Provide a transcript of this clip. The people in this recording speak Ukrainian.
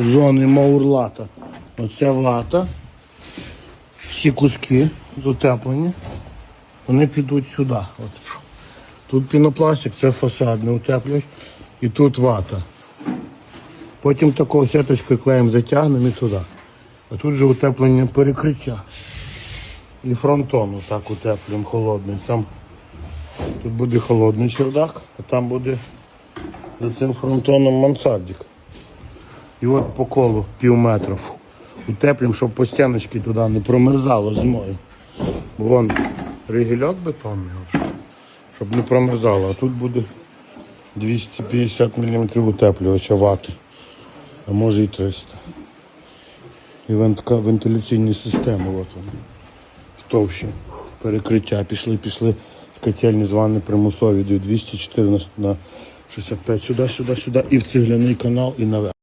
зони Маурлата. Оця вата. Всі куски з утеплення. Вони підуть сюди. От. Тут пінопластик, це фасадний утеплювач. І тут вата. Потім такою сеточкою клеєм затягнемо і туди. А тут же утеплення перекриття. І фронтон отак утеплюємо холодний. Там тут буде холодний чердак, а там буде за цим фронтоном мансардик. І от по колу пів метра утеплюємо, щоб по стіночки туди не промерзало зимою. Бо вон ригельок бетонний, щоб не промерзало. А тут буде 250 мм утеплювача вати, а може і 300. І така вентиляційні системи, от вони, в товщі. Перекриття пішли, пішли з котельні з примусові 214 на 65 сюди, сюди, сюди, і в цегляний канал, і наверх.